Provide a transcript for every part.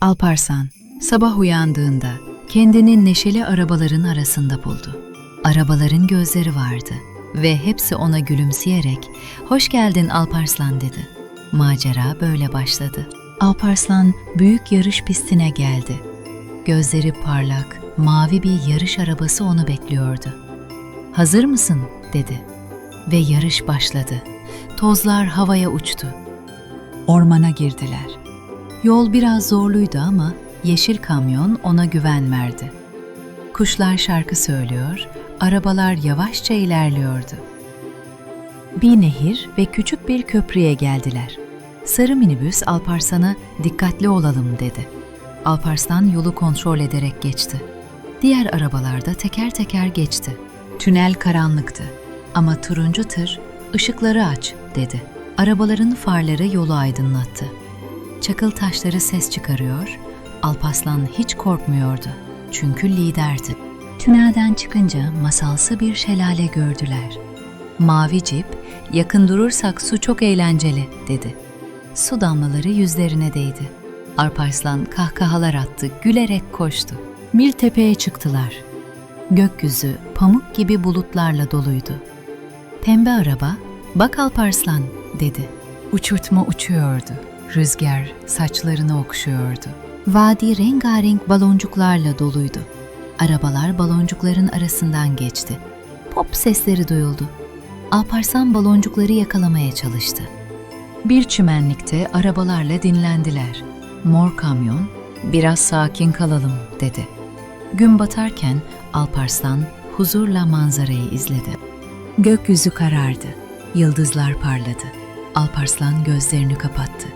Alparslan sabah uyandığında kendini neşeli arabaların arasında buldu. Arabaların gözleri vardı ve hepsi ona gülümseyerek "Hoş geldin Alparslan." dedi. Macera böyle başladı. Alparslan büyük yarış pistine geldi. Gözleri parlak, mavi bir yarış arabası onu bekliyordu. "Hazır mısın?" dedi. Ve yarış başladı. Tozlar havaya uçtu. Ormana girdiler. Yol biraz zorluydu ama yeşil kamyon ona güven verdi. Kuşlar şarkı söylüyor, arabalar yavaşça ilerliyordu. Bir nehir ve küçük bir köprüye geldiler. Sarı minibüs Alparslan'a dikkatli olalım dedi. Alparslan yolu kontrol ederek geçti. Diğer arabalar da teker teker geçti. Tünel karanlıktı ama turuncu tır ışıkları aç dedi. Arabaların farları yolu aydınlattı. Çakıl taşları ses çıkarıyor, Alpaslan hiç korkmuyordu. Çünkü liderdi. Tünelden çıkınca masalsı bir şelale gördüler. Mavi cip, yakın durursak su çok eğlenceli dedi. Su damlaları yüzlerine değdi. Alparslan kahkahalar attı, gülerek koştu. Miltepe'ye çıktılar. Gökyüzü pamuk gibi bulutlarla doluydu. Pembe araba, bak Alparslan dedi. Uçurtma uçuyordu. Rüzgar saçlarını okşuyordu. Vadi rengarenk baloncuklarla doluydu. Arabalar baloncukların arasından geçti. Pop sesleri duyuldu. Alparslan baloncukları yakalamaya çalıştı. Bir çimenlikte arabalarla dinlendiler. Mor kamyon, biraz sakin kalalım dedi. Gün batarken Alparslan huzurla manzarayı izledi. Gökyüzü karardı. Yıldızlar parladı. Alparslan gözlerini kapattı.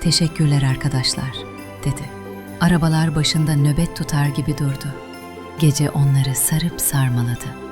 Teşekkürler arkadaşlar, dedi. Arabalar başında nöbet tutar gibi durdu. Gece onları sarıp sarmaladı.